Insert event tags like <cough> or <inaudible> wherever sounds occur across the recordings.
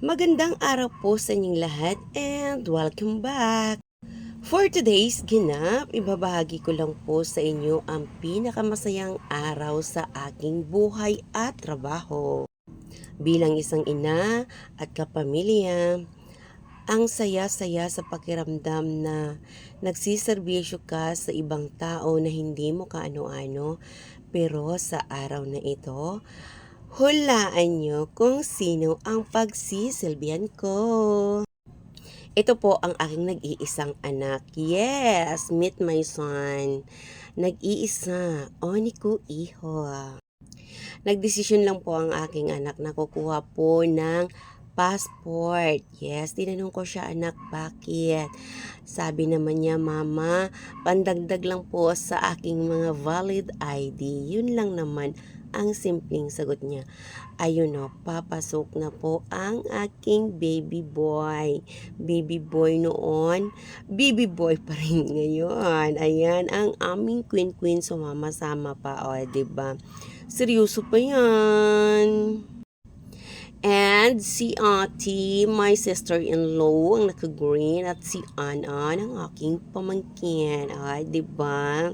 Magandang araw po sa inyong lahat and welcome back! For today's ginap, ibabahagi ko lang po sa inyo ang pinakamasayang araw sa aking buhay at trabaho. Bilang isang ina at kapamilya, ang saya-saya sa pakiramdam na nagsiservisyo ka sa ibang tao na hindi mo kaano-ano, pero sa araw na ito, Hulaan nyo kung sino ang pagsisilbihan ko. Ito po ang aking nag-iisang anak. Yes, meet my son. Nag-iisa. Oni ko iho. Nagdesisyon lang po ang aking anak na kukuha po ng passport. Yes, tinanong ko siya, anak, bakit? Sabi naman niya, mama, pandagdag lang po sa aking mga valid ID. Yun lang naman ang simpleng sagot niya. Ayun o, papasok na po ang aking baby boy. Baby boy noon, baby boy pa rin <laughs> ngayon. Ayan, ang aming queen queen sumama-sama pa. O, ba diba? Seryoso pa yan. And si Ate, my sister-in-law, ang naka-green, at si Ana, ang aking pamangkin. Ay, di ba?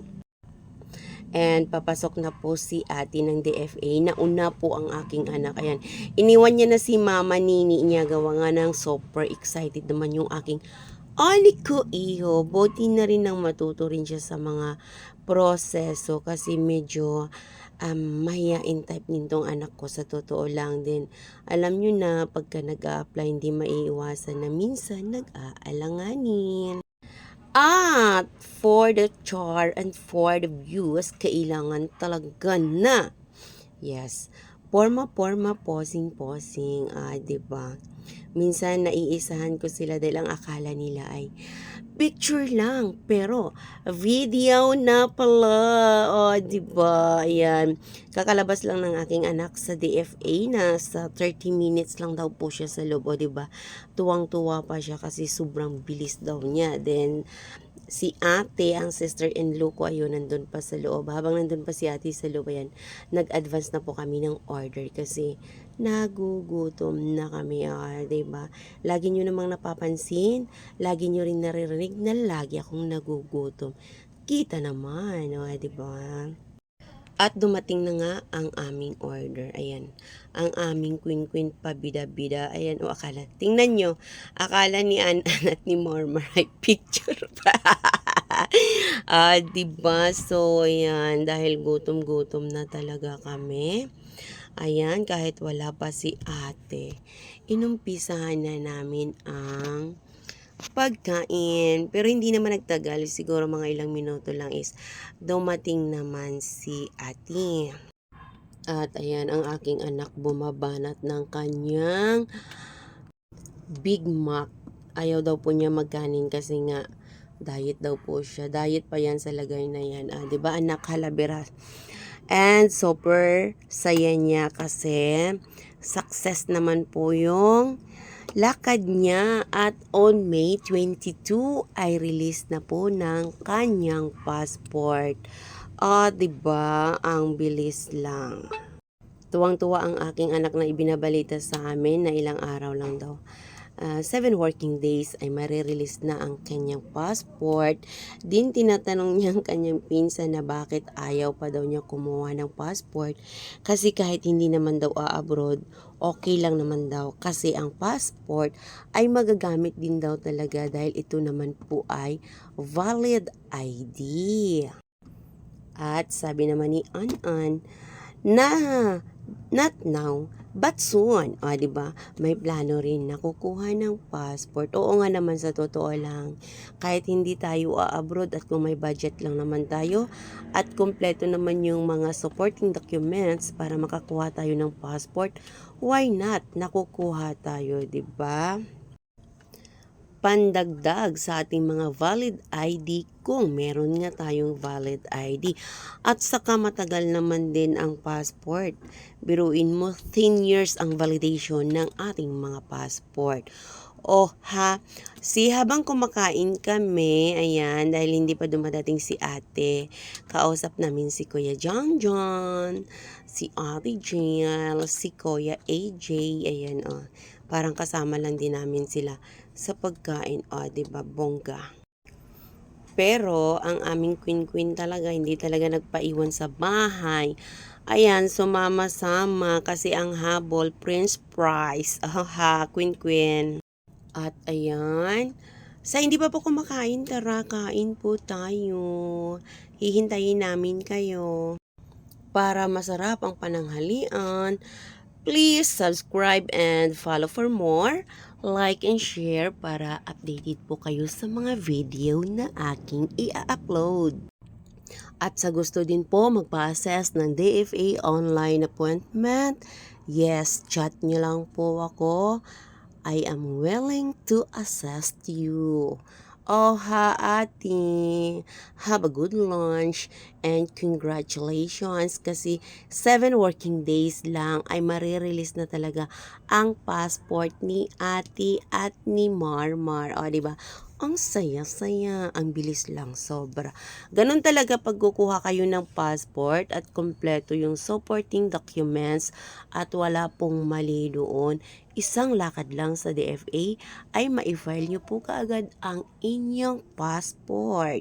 And papasok na po si ate ng DFA. Nauna po ang aking anak. Ayan. Iniwan niya na si mama nini niya. Gawa nga ng super excited naman yung aking Ani ko iyo, buti na rin nang matuto rin siya sa mga proseso kasi medyo um, mahiyain type nitong anak ko sa totoo lang din. Alam nyo na pagka nag apply hindi maiiwasan na minsan nag-aalanganin. At for the char and for the views, kailangan talaga na. Yes. Forma, forma, posing, posing. Ah, ba? Minsan naiisahan ko sila dahil ang akala nila ay picture lang, pero video na pala. O, oh, di ba? Ayan. Kakalabas lang ng aking anak sa DFA na sa 30 minutes lang daw po siya sa loob. O, di ba? Tuwang-tuwa pa siya kasi sobrang bilis daw niya. Then, si ate, ang sister-in-law ko, ayun, nandun pa sa loob. Habang nandun pa si ate sa loob, ayan, nag-advance na po kami ng order kasi nagugutom na kami, ah, ba diba? Lagi nyo namang napapansin, lagi nyo rin naririnig na lagi akong nagugutom. Kita naman, oh, ba diba? At dumating na nga ang aming order. Ayan. Ang aming queen queen pabida-bida. Ayan. O akala. Tingnan nyo. Akala ni An <laughs> at ni Mormar ay picture pa. <laughs> ah, diba? So, ayan. Dahil gutom-gutom na talaga kami. Ayan, kahit wala pa si ate, inumpisahan na namin ang pagkain. Pero hindi naman nagtagal, siguro mga ilang minuto lang is dumating naman si ate. At ayan, ang aking anak bumabanat ng kanyang Big Mac. Ayaw daw po niya magkanin kasi nga diet daw po siya. Diet pa yan sa lagay na yan. Ah, 'di ba anak halabira? And super saya niya kasi success naman po yung lakad niya at on May 22 ay release na po ng kanyang passport. Ah, 'di ba? Ang bilis lang. Tuwang-tuwa ang aking anak na ibinabalita sa amin na ilang araw lang daw uh, seven working days ay marirelease na ang kanyang passport. Din tinatanong niya ang kanyang pinsan na bakit ayaw pa daw niya kumuha ng passport kasi kahit hindi naman daw a-abroad, okay lang naman daw kasi ang passport ay magagamit din daw talaga dahil ito naman po ay valid ID. At sabi naman ni An-An na not now But soon, o, di ba? May plano rin na kukuha ng passport. Oo nga naman sa totoo lang. Kahit hindi tayo abroad at kung may budget lang naman tayo at kompleto naman yung mga supporting documents para makakuha tayo ng passport, why not? Nakukuha tayo, di ba? Pandagdag sa ating mga valid ID kung meron nga tayong valid ID. At saka matagal naman din ang passport. Biruin mo, 10 years ang validation ng ating mga passport. O ha, si habang kumakain kami, ayan, dahil hindi pa dumadating si ate, kausap namin si Kuya John John, si Ate Jill, si Kuya AJ, ayan o. Oh parang kasama lang din namin sila sa pagkain. O, di ba bongga. Pero, ang aming queen-queen talaga, hindi talaga nagpaiwan sa bahay. Ayan, sumama-sama kasi ang habol, Prince Price. <laughs> Aha, queen-queen. At ayan, sa hindi pa po kumakain, tara, kain po tayo. Hihintayin namin kayo. Para masarap ang pananghalian, please subscribe and follow for more. Like and share para updated po kayo sa mga video na aking i-upload. At sa gusto din po magpa-assess ng DFA online appointment, yes, chat nyo lang po ako. I am willing to assist you. Oh, ha, ate. Have a good lunch and congratulations kasi 7 working days lang ay marirelease na talaga ang passport ni ate at ni Marmar. O, di ba? Ang saya-saya, ang bilis lang, sobra. Ganun talaga pag kukuha kayo ng passport at kompleto yung supporting documents at wala pong mali doon. Isang lakad lang sa DFA ay ma-file nyo po kaagad ang inyong passport.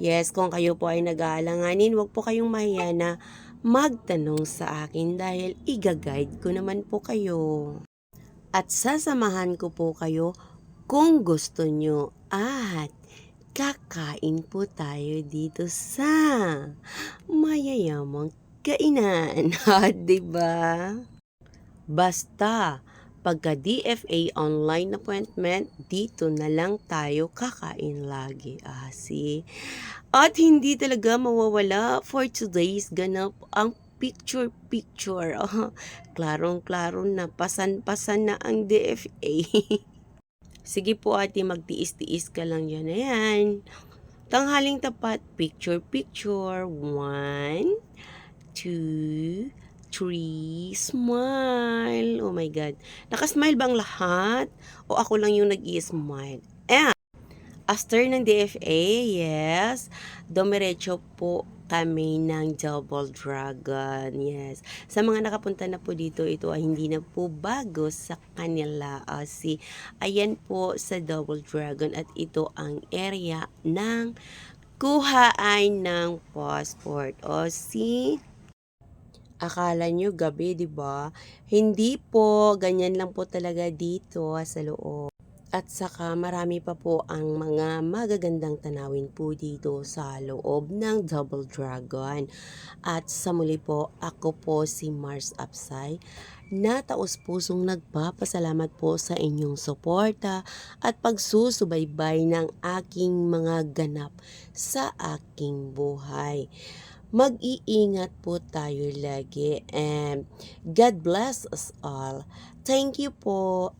Yes, kung kayo po ay nag-aalanganin, wag po kayong mahiya na magtanong sa akin dahil iga-guide ko naman po kayo. At sasamahan ko po kayo kung gusto nyo at kakain po tayo dito sa mayayamang kainan. <laughs> di ba? Basta, pagka DFA online appointment, dito na lang tayo kakain lagi. Ah, see? At hindi talaga mawawala for today's ganap ang picture-picture. Oh, <laughs> klarong-klaro na, pasan-pasan na ang DFA. <laughs> Sige po ate, magtiis-tiis ka lang yan. Ayan. Tanghaling tapat, picture-picture. One, two, three, smile. Oh my God. Nakasmile ba ang lahat? O ako lang yung nag-i-smile? And, after ng DFA, yes, dumiretso po kami ng Double Dragon. Yes. Sa mga nakapunta na po dito, ito ay hindi na po bago sa kanila. Uh, si, ayan po sa Double Dragon at ito ang area ng kuhaan ng passport. O si akala nyo gabi, di ba? Hindi po, ganyan lang po talaga dito sa loob. At saka marami pa po ang mga magagandang tanawin po dito sa loob ng Double Dragon. At sa muli po, ako po si Mars Apsay na taos pusong nagpapasalamat po sa inyong suporta at pagsusubaybay ng aking mga ganap sa aking buhay mag-iingat po tayo lagi and God bless us all. Thank you po